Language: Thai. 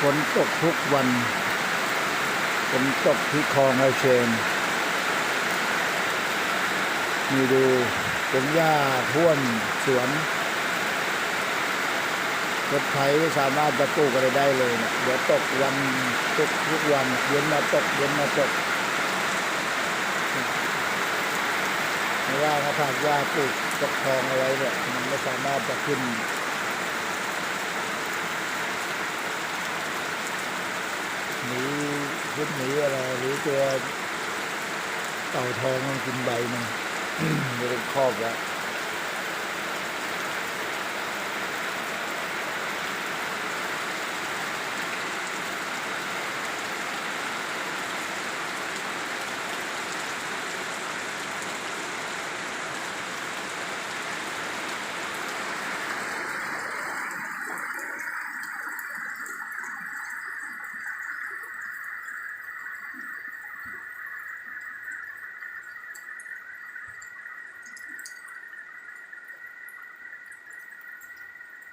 ฝนตกทุกวันฝนตกที่คลองไอเชนมีดูเป็นหญ้าท่วมสวนรถไถไม่สามารถจะปลูกอะไรได้เลยเนะเดี๋ยวตกวันตกทุกวันเย็นมาตกเย็นมาตกไม่ว่าเขาถากหญ้าปลูกตกคลองเอาไว้เนี่ยมันไม่สามารถจะขึ้น หนี พุดหนีอะไรหรือตัวเต่าทองมันกินใบมันไม่ได้ครอบแล้ว